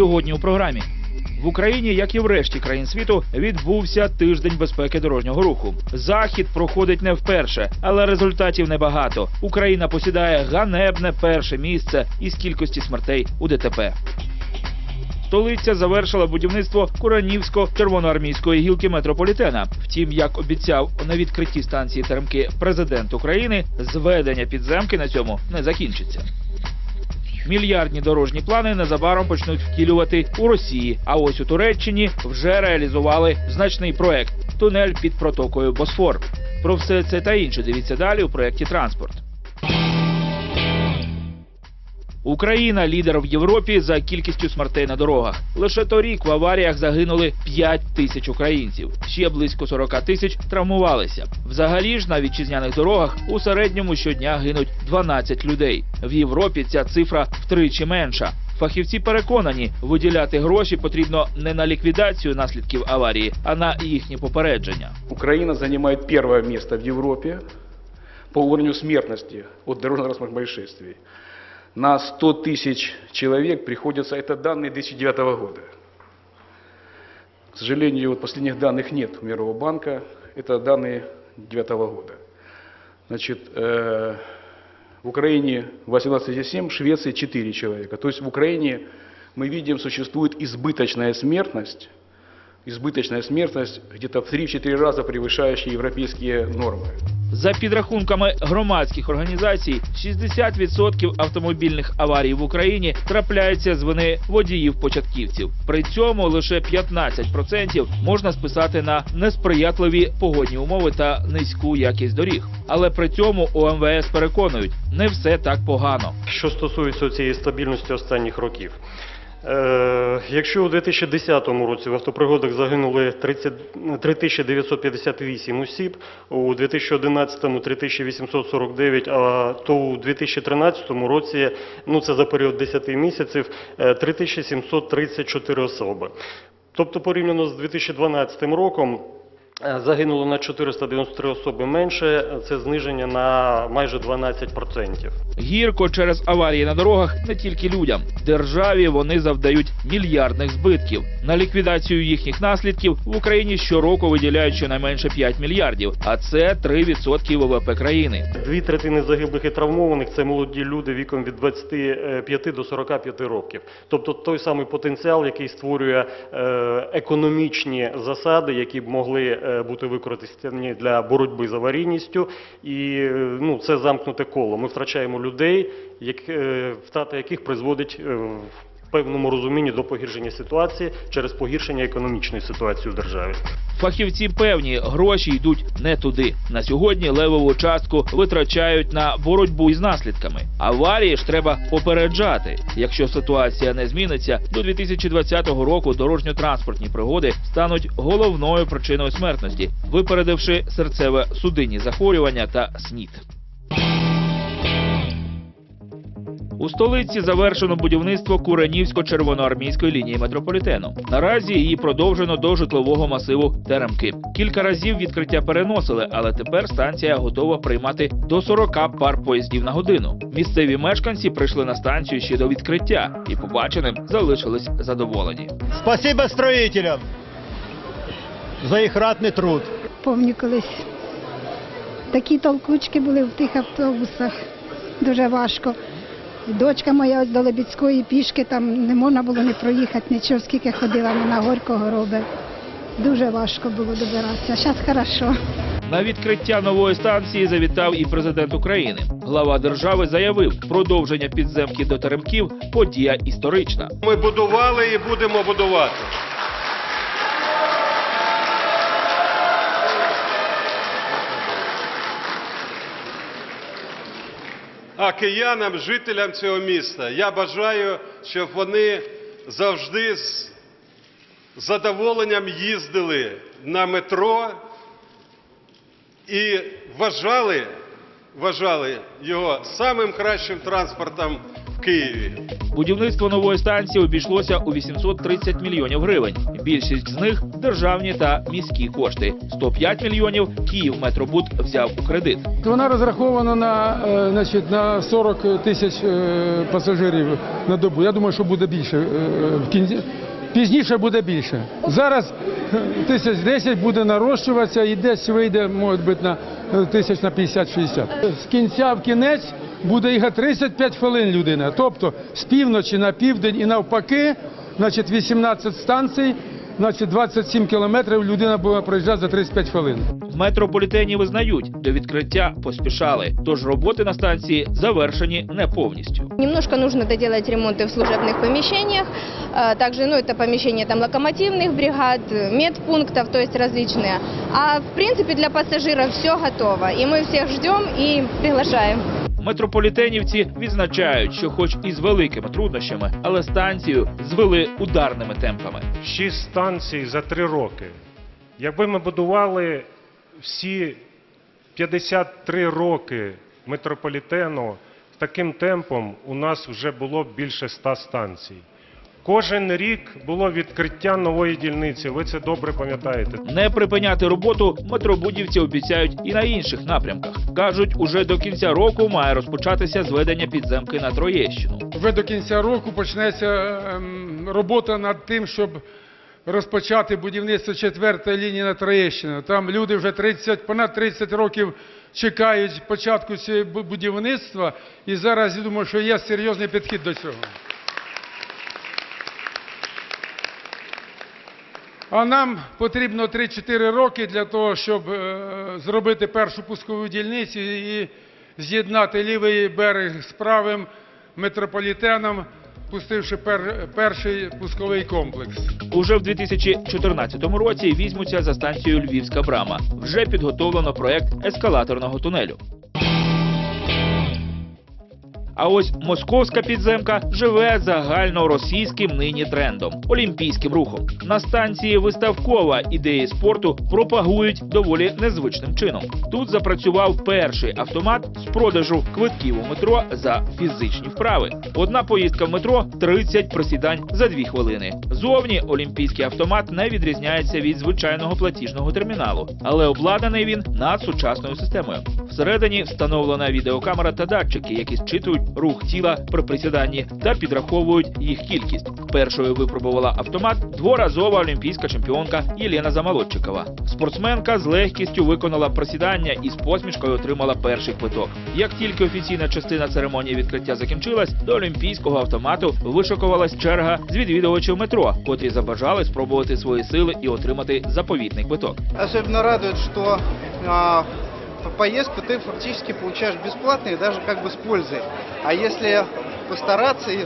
сьогодні у програмі. В Україні, як і в решті країн світу, відбувся тиждень безпеки дорожнього руху. Захід проходить не вперше, але результатів небагато. Україна посідає ганебне перше місце із кількості смертей у ДТП. Столиця завершила будівництво Куранівсько-червоноармійської гілки метрополітена. Втім, як обіцяв на відкритті станції Теремки президент України, зведення підземки на цьому не закінчиться. Мільярдні дорожні плани незабаром почнуть втілювати у Росії. А ось у Туреччині вже реалізували значний проект тунель під протокою Босфор. Про все це та інше дивіться далі у проєкті Транспорт. Україна лідер в Європі за кількістю смертей на дорогах. Лише торік в аваріях загинули 5 тисяч українців. Ще близько 40 тисяч травмувалися. Взагалі ж на вітчизняних дорогах у середньому щодня гинуть 12 людей. В Європі ця цифра втричі менша. Фахівці переконані, виділяти гроші потрібно не на ліквідацію наслідків аварії, а на їхнє попередження. Украина занимает первое место в Европе по уровню смертности от дорожно-транспортных происшествий. На 100 тысяч человек приходится, это данные 2009 года. К сожалению, вот последних данных нет у Мирового банка, это данные 2009 года. Значит, э, в Украине 18,7, в Швеции 4 человека. То есть в Украине мы видим, существует избыточная смертность, избыточная смертность где-то в 3-4 раза превышающая европейские нормы. За підрахунками громадських організацій, 60% автомобільних аварій в Україні трапляються з вини водіїв-початківців. При цьому лише 15% можна списати на несприятливі погодні умови та низьку якість доріг. Але при цьому у МВС переконують, не все так погано. Що стосується цієї стабільності останніх років. Е, якщо у 2010 році в автопригодах загинули 30, 3958 осіб, у 2011 3849, а то у 2013 році, ну це за період 10 місяців, е, 3734 особи. Тобто порівняно з 2012 роком е, загинуло на 493 особи менше, це зниження на майже 12%. Гірко через аварії на дорогах не тільки людям. Державі вони завдають мільярдних збитків. На ліквідацію їхніх наслідків в Україні щороку виділяють щонайменше 5 мільярдів, а це 3% ВВП країни. Дві третини загиблих і травмованих це молоді люди віком від 25 до 45 років. Тобто той самий потенціал, який створює е, економічні засади, які б могли е, бути використані для боротьби з аварійністю, і е, ну, це замкнуте коло. Ми втрачаємо людей, як, е, втрата яких призводить е, в певному розумінні до погіршення ситуації через погіршення економічної ситуації в державі. Фахівці певні, гроші йдуть не туди. На сьогодні левову частку витрачають на боротьбу із наслідками. Аварії ж треба попереджати. Якщо ситуація не зміниться, до 2020 року дорожньо-транспортні пригоди стануть головною причиною смертності, випередивши серцево-судинні захворювання та СНІД. У столиці завершено будівництво Куренівсько-червоноармійської лінії метрополітену. Наразі її продовжено до житлового масиву Теремки. Кілька разів відкриття переносили, але тепер станція готова приймати до 40 пар поїздів на годину. Місцеві мешканці прийшли на станцію ще до відкриття і побаченим залишились задоволені. Спасибо строителям за їх ратний труд. Помню колись. Такі толкучки були в тих автобусах. Дуже важко. Дочка моя ось до Лебідської пішки, там не можна було не проїхати нічого, скільки ходила вона горького робить. Дуже важко було добиратися. Зараз хорошо. На відкриття нової станції завітав і президент України. Глава держави заявив, продовження підземки до Теремків подія історична. Ми будували і будемо будувати. А киянам, жителям цього міста, я бажаю, щоб вони завжди з задоволенням їздили на метро і вважали вважали його самим кращим транспортом Києві. Будівництво нової станції обійшлося у 830 мільйонів гривень. Більшість з них державні та міські кошти. 105 мільйонів Київ Метробуд взяв у кредит. Вона розрахована на, е, значить, на 40 тисяч е, пасажирів на добу. Я думаю, що буде більше. е, в кінці. Пізніше буде більше. Зараз тисяч 10 буде нарощуватися і десь вийде, може бути, на тисяч на 50-60. З кінця в кінець буде їхати 35 хвилин людина. Тобто з півночі на південь і навпаки, значить 18 станцій, значить 27 кілометрів людина буде проїжджати за 35 хвилин. В метрополітені визнають, до відкриття поспішали, тож роботи на станції завершені не повністю. Немножко нужно доделать ремонты в служебных помещениях, а также, ну, это помещения там локомотивных бригад, медпунктов, то есть различные. А в принципе для пассажиров все готово, и мы всех ждем и приглашаем. Метрополітенівці відзначають, що, хоч і з великими труднощами, але станцію звели ударними темпами. шість станцій за три роки. Якби ми будували всі 53 роки метрополітену таким темпом, у нас вже було більше 100 станцій. Кожен рік було відкриття нової дільниці. Ви це добре пам'ятаєте. Не припиняти роботу метробудівці обіцяють і на інших напрямках. кажуть, уже до кінця року має розпочатися зведення підземки на Троєщину. Вже до кінця року почнеться ем, робота над тим, щоб розпочати будівництво четвертої лінії на Троєщину. Там люди вже 30, понад 30 років чекають початку цього будівництва, і зараз я думаю, що є серйозний підхід до цього. А нам потрібно 3-4 роки для того, щоб е, зробити першу пускову дільницю і з'єднати лівий берег з правим метрополітеном, пустивши пер- перший пусковий комплекс. Уже в 2014 році візьмуться за станцією Львівська брама. Вже підготовлено проект ескалаторного тунелю. А ось московська підземка живе загальноросійським нині трендом олімпійським рухом. На станції виставкова ідеї спорту пропагують доволі незвичним чином. Тут запрацював перший автомат з продажу квитків у метро за фізичні вправи. Одна поїздка в метро 30 присідань за 2 хвилини. Зовні олімпійський автомат не відрізняється від звичайного платіжного терміналу, але обладнаний він надсучасною системою. Всередині встановлена відеокамера та датчики, які зчитують рух тіла при присіданні та підраховують їх кількість. Першою випробувала автомат дворазова олімпійська чемпіонка Єлена Замолодчикова. Спортсменка з легкістю виконала присідання і з посмішкою отримала перший квиток. Як тільки офіційна частина церемонії відкриття закінчилась, до олімпійського автомату вишикувалась черга з відвідувачів метро, котрі забажали спробувати свої сили і отримати заповітний квиток. Что а, по- поездку ты фактически получаешь бесплатно и даже как бы с пользой. А если постараться и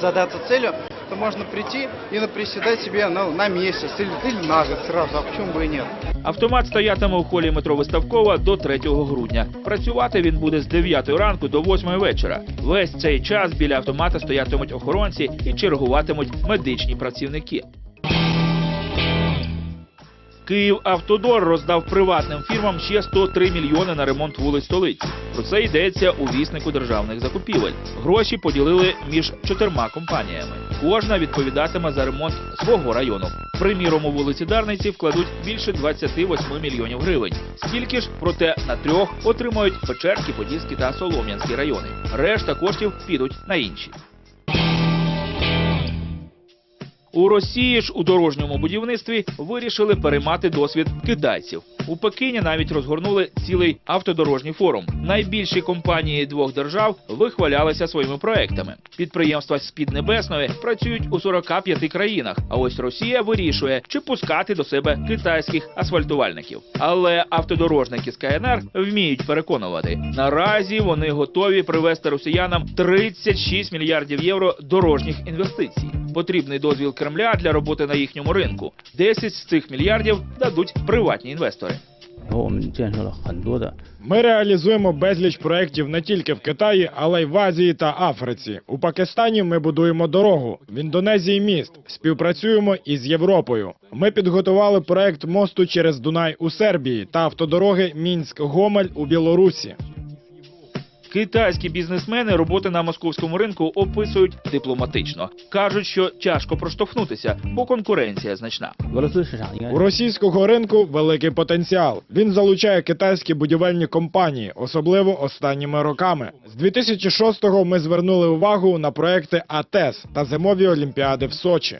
задаться целью, то можно прийти и наприседать себе на, на месяц или, или на год сразу, а почему бы и нет. Автомат стоятиме у холі метро Виставкова до 3 грудня. Працювати він буде з 9 ранку до 8 вечора. Весь цей час біля автомата стоятимуть охоронці і чергуватимуть медичні працівники. Київ Автодор роздав приватним фірмам ще 103 мільйони на ремонт вулиць столиці. Про це йдеться у віснику державних закупівель. Гроші поділили між чотирма компаніями. Кожна відповідатиме за ремонт свого району. Приміром, у вулиці Дарниці вкладуть більше 28 мільйонів гривень. Стільки ж, проте на трьох отримають Печерський, Подільський та Солом'янський райони. Решта коштів підуть на інші. У Росії ж у дорожньому будівництві вирішили переймати досвід китайців. У Пекіні навіть розгорнули цілий автодорожній форум. Найбільші компанії двох держав вихвалялися своїми проектами. Підприємства з Піднебесної працюють у 45 країнах. А ось Росія вирішує, чи пускати до себе китайських асфальтувальників. Але автодорожники з КНР вміють переконувати. Наразі вони готові привезти росіянам 36 мільярдів євро дорожніх інвестицій. Потрібний дозвіл Кремля для роботи на їхньому ринку. 10 з цих мільярдів дадуть приватні інвестори. 我们建设了很多的 Ми реалізуємо безліч проєктів не тільки в Китаї, але й в Азії та Африці. У Пакистані ми будуємо дорогу, в Індонезії міст. Співпрацюємо із Європою. Ми підготували проєкт мосту через Дунай у Сербії та автодороги Мінськ-Гомель у Білорусі. Китайські бізнесмени роботи на московському ринку описують дипломатично. кажуть, що тяжко проштовхнутися, бо конкуренція значна. У російського ринку великий потенціал. Він залучає китайські будівельні компанії, особливо останніми роками. З 2006-го ми звернули увагу на проекти АТЕС та зимові олімпіади в Сочі.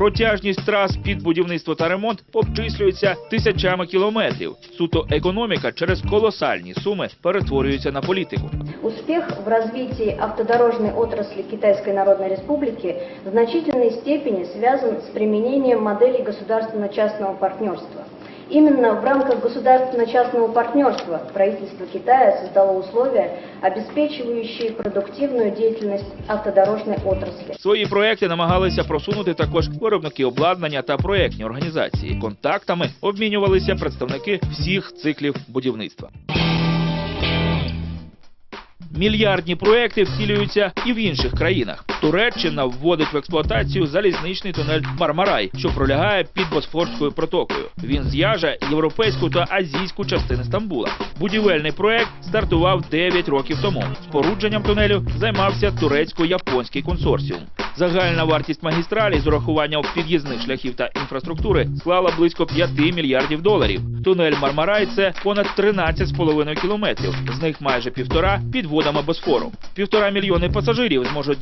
Протяжність трас під будівництво та ремонт обчислюється тисячами кілометрів. Суто економіка через колосальні суми перетворюється на політику. Успіх в развитии автодорожної отрасли Китайської Народної Республіки в значительній степені связан з приміненням моделі государственно-частного партнерства. Именно в рамках государственно-частного партнерства правительство Китая создало условия, обеспечивающие продуктивную деятельность автодорожной отрасли. Свої проекти намагалися просунути також виробники обладнання та проектні організації. Контактами обмінювалися представники всіх циклів будівництва. Мільярдні проекти втілюються і в інших країнах. Туреччина вводить в експлуатацію залізничний тунель Мармарай, що пролягає під Босфорською протокою. Він зв'яже європейську та азійську частини Стамбула. Будівельний проект стартував 9 років тому. Спорудженням тунелю займався турецько-японський консорціум. Загальна вартість магістралі з урахуванням під'їзних шляхів та інфраструктури склала близько 5 мільярдів доларів. Тунель Мармарай це понад 13,5 кілометрів. З них майже півтора під водами Босфору. Півтора мільйони пасажирів зможуть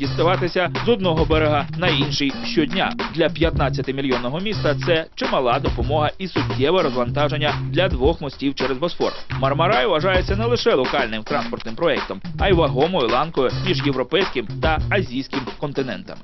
діставатися з одного берега на інший щодня. Для 15-мільйонного міста це чимала допомога і суттєве розвантаження для двох мостів через Босфор. Мармарай вважається не лише локальним транспортним проектом, а й вагомою ланкою між європейським та азійським континентами.